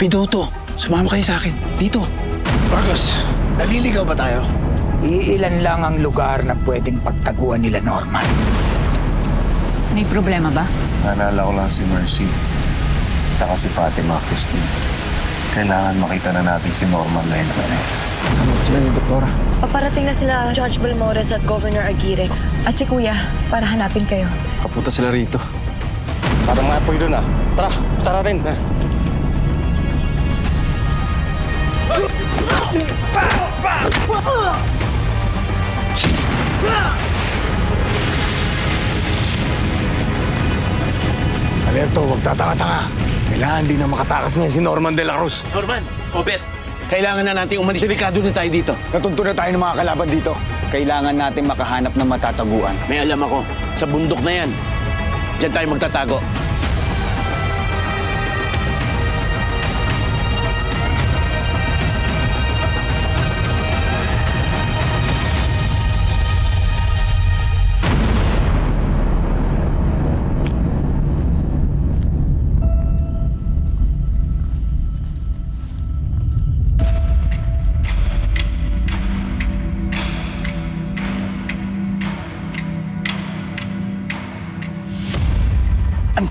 Pidoto, sumama kayo sa akin. Dito. Marcos, naliligaw ba tayo? Iilan lang ang lugar na pwedeng pagtaguan nila Norman. May problema ba? Naalala ko lang si Mercy. Saka si Fatima Christine. Kailangan makita na natin si Norman na yun. Kasama ko sila ni Doktora. Paparating na sila Judge Balmores at Governor Aguirre. At si Kuya, para hanapin kayo. Kapunta sila rito. Parang mga apoy doon ah. Tara, tara rin. Alerto, huwag tataka-taka. Kailangan din na makatakas ngayon si Norman de la Cruz. Norman, Obet, kailangan na natin umalis. Delikado na tayo dito. Natuntun na tayo ng mga kalaban dito. Kailangan natin makahanap ng matataguan. May alam ako, sa bundok na yan. Diyan tayo magtatago.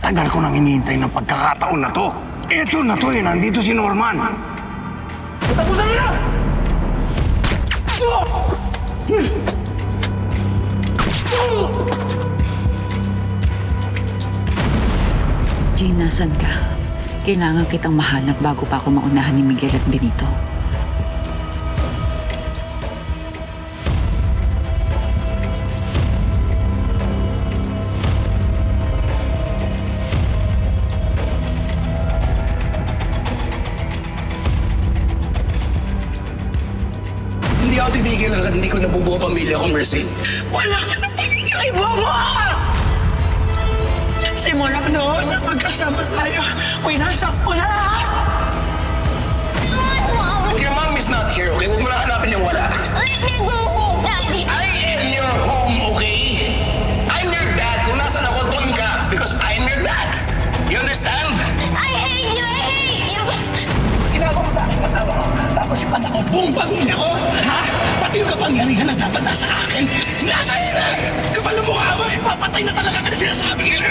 Tagal ko nang hinihintay ng pagkakataon na to. Ito na to eh, nandito si Norman. Tapusan mo na! Jane, nasan ka? Kailangan kitang mahanap bago pa ako maunahan ni Miguel at Benito. Mercy. Wala ka ng pamilya kay Bobo! Simula noon na magkasama tayo, winasak mo na lahat! Your mom is not here, okay? Huwag mo na hanapin yung wala. Let me go home, Daddy. I am your home, okay? I'm your dad. Kung nasan ako, doon ka. Because I'm your dad. You understand? I hate you. I hate you. Ginagawa mo sa akin ko, tapos yung anak ko, buong pamilya ko, ha? Pati yung kapangyarihan na dapat nasa akin, nasa iyo na! Kapal na mukha mo, ipapatay na talaga ka na sinasabi ko.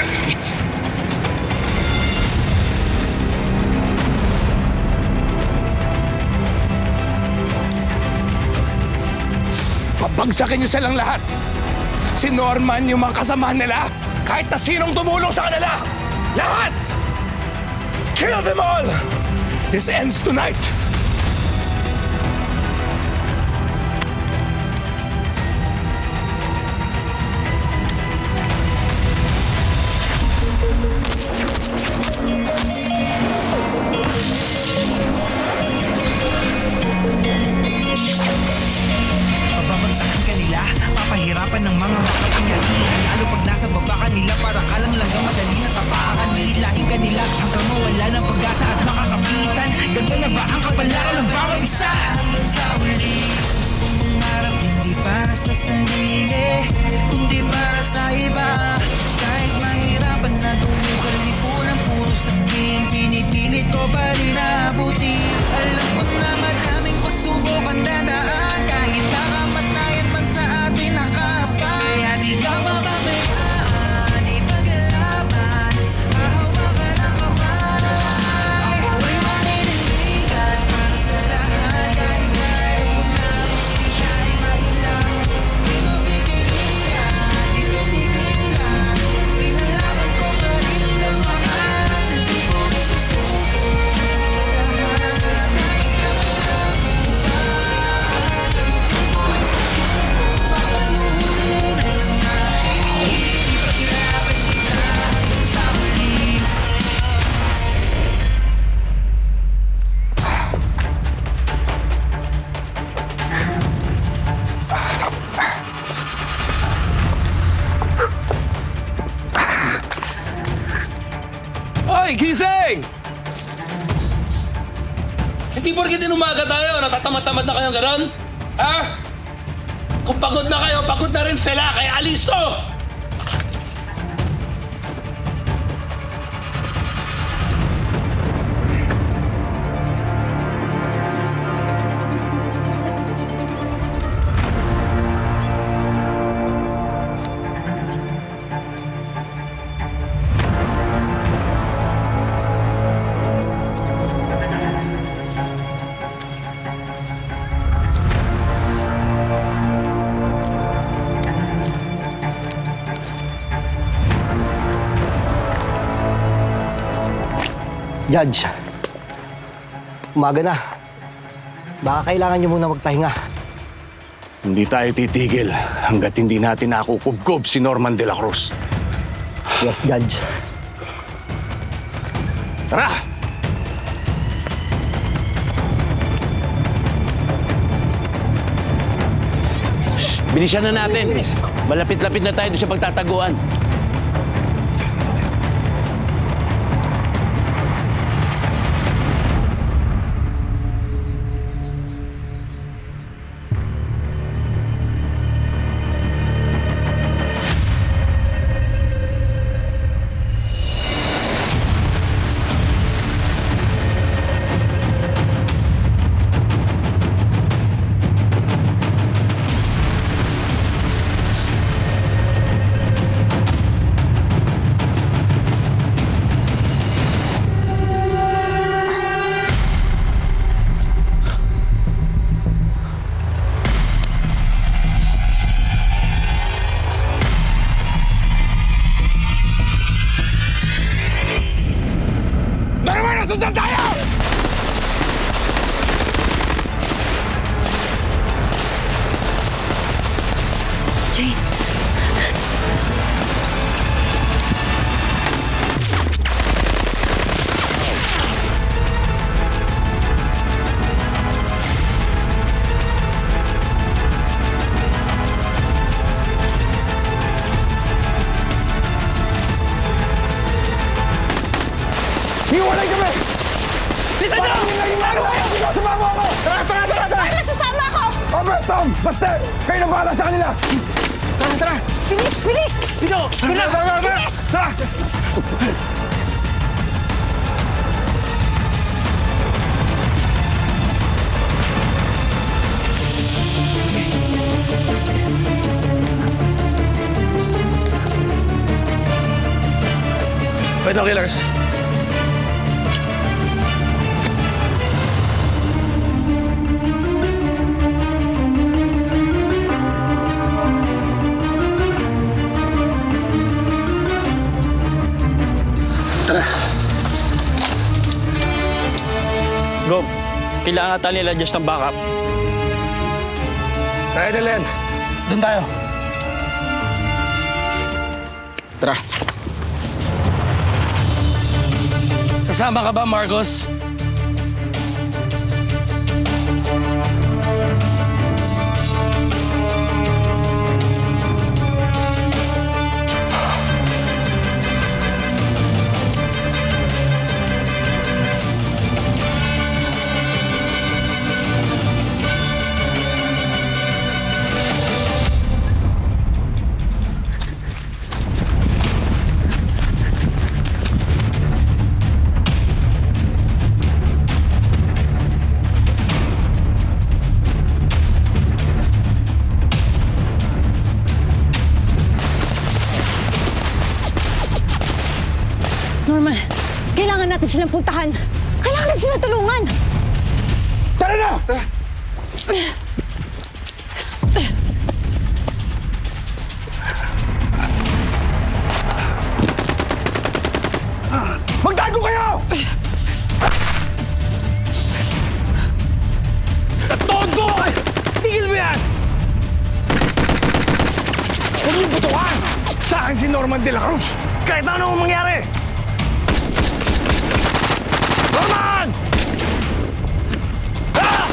Pabagsakin niyo silang lahat. Si Norman yung mga kasamahan nila. Kahit na sinong tumulong sa kanila. Lahat! Kill them all! This ends tonight. Papahirapan ng mga makapangyarihan Lalo pag nasa baba ka nila, para ka lang lang madali na tapakan Nilahin ka nila hanggang mawala ng pag-asa at makakapitan. Ganda na ba ang kapalaran ng bawat isa? Sa uli, hindi para sa sarili Kundi para sa iba. Kahit mahirapan na tuloy sa lipunan Puro sabihin, pinipilit ko pa rin abuti Porkit inumaga tayo, natatamad-tamad na kayo ganon? Ha? Kung pagod na kayo, pagod na rin sila, kaya alis Judge, umaga na. Baka kailangan niyo muna magpahinga. Hindi tayo titigil hanggat hindi natin nakukubkob si Norman de la Cruz. Yes, Judge. Tara! Bilisan na natin. Malapit-lapit na tayo doon sa pagtataguan. Jane! Binoculars. Go. Kailangan ata nila just ng backup. Na, Len. Doon tayo. Tara. Kasama ka ba, Marcos? Norman de la Cruz! Kahit ano ang mangyari! Norman! Ah!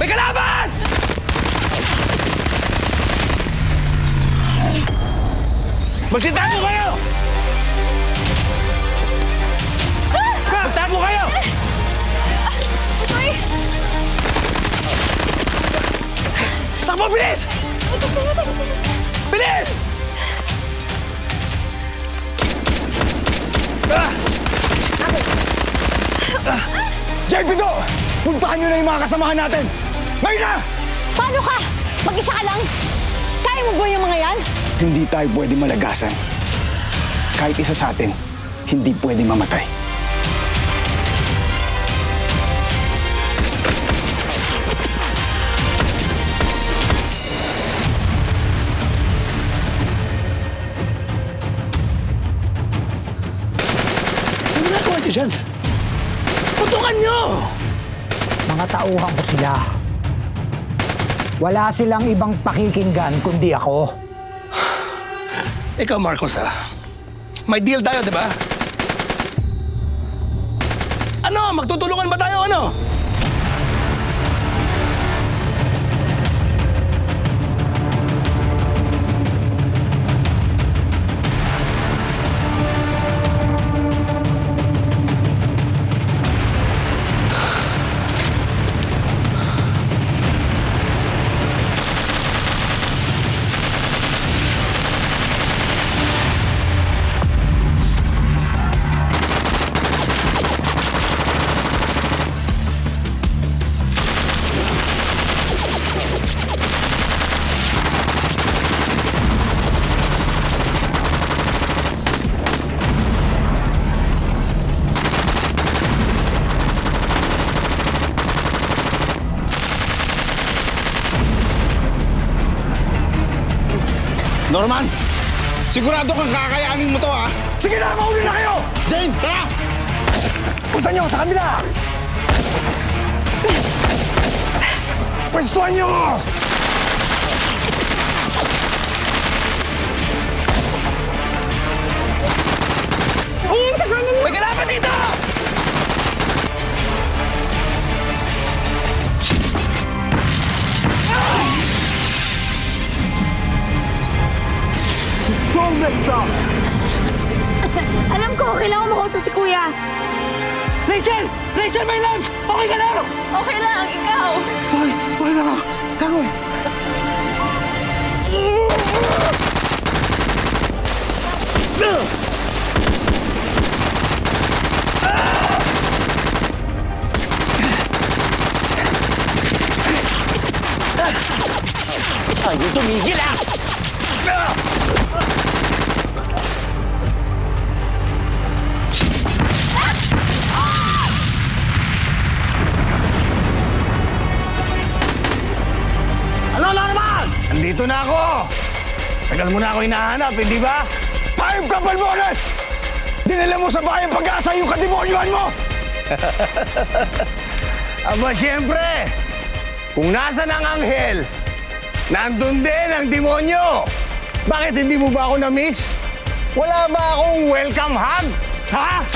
May kalaban! Magsitago kayo! Magtago kayo! Utoy! Takbo, bilis! Bilis! Ah! Ah! Jay Pido! Puntahan nyo na yung mga kasamahan natin! Ngayon na! Paano ka? Mag-isa ka lang? Kaya mo ba yung mga yan? Hindi tayo pwede malagasan. Kahit isa sa atin, hindi pwede mamatay. Ano ginagawa niyo dyan? Putukan niyo! Mga tauhan ko sila. Wala silang ibang pakikinggan kundi ako. Ikaw, Marcos, ha? May deal tayo, di ba? Ano? Magtutulungan ba tayo, ano? Sigurado kang kakayanin mo to, ha? Sige na, mauli na kayo! Jane, tara! Punta niyo sa kabila! Pwestuhan niyo! Ay, tumigil ah! Ano, Norman? Andito na ako! Tagal mo na ako hinahanap, hindi ba? Five couple bonus! Dinala mo sa bahay pag-asa yung kademonyohan mo! Aba, siyempre! Kung nasa ang anghel, nandun din ang demonyo! Bakit hindi mo ba ako na-miss? Wala ba akong welcome hug? Ha?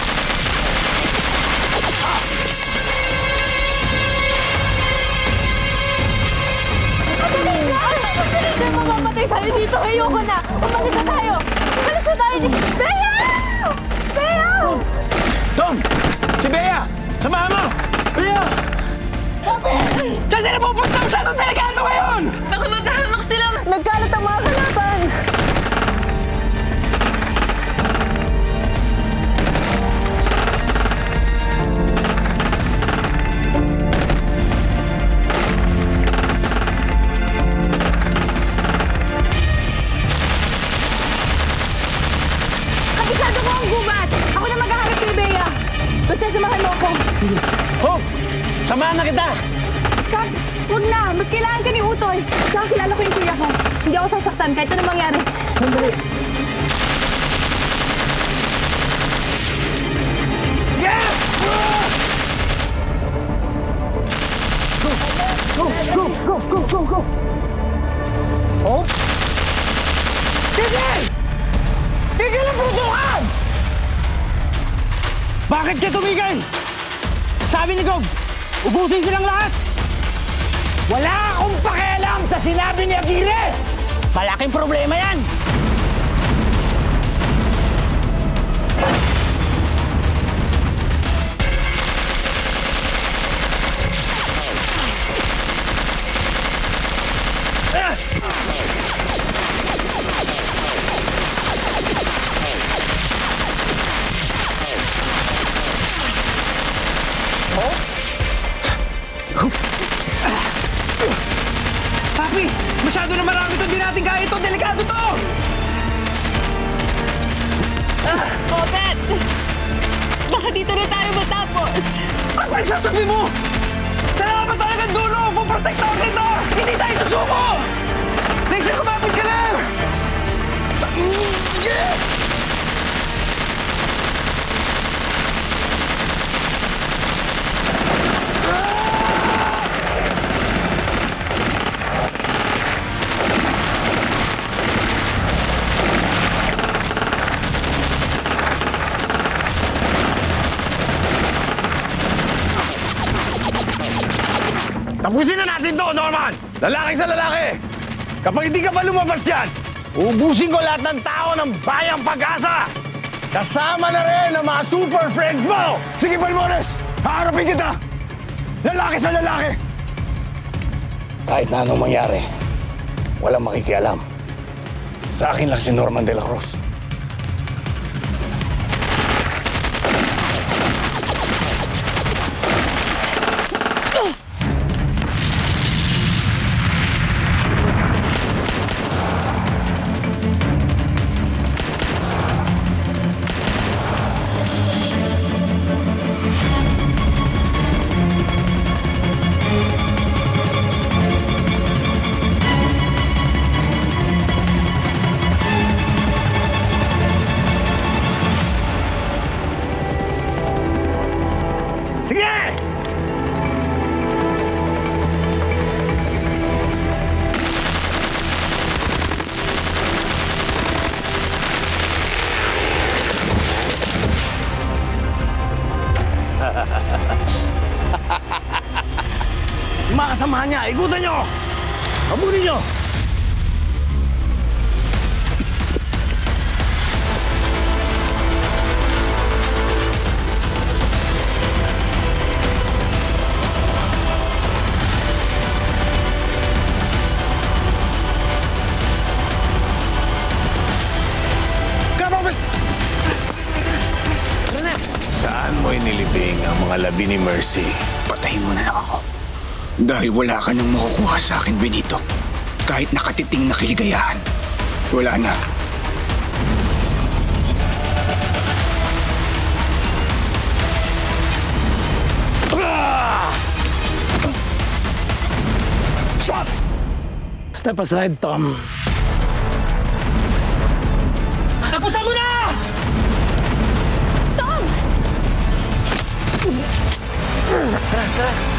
Hindi, mamamatay tayo dito. Ayoko na. Umalis na tayo. Umalis na tayo dito. Bea! Bea! Tom! Si Bea! Samahan mo! Bea! Saan sila pupunta? Masyadong delikado ngayon! Baka maghahamak sila. Nagkalat ang mga kalaban. Hope! Tigil! Tigil ang putukan! Bakit ka tumigil? Sabi ni Gob, ubusin silang lahat! Wala akong pakialam sa sinabi ni Aguirre! Malaking problema yan! Lalaki sa lalaki! Kapag hindi ka pa lumabas dyan, ubusin ko lahat ng tao ng bayang pag-asa! Kasama na rin ang mga super friends mo! Sige, Balmores! Haharapin kita! Lalaki sa lalaki! Kahit na anong mangyari, walang makikialam. Sa akin lang si Norman de la Cruz. Labi ni Mercy? Patayin mo na lang ako. Dahil wala ka nang makukuha sa akin, Benito. Kahit nakatiting na kiligayahan. Wala na. Step aside, Tom. 对。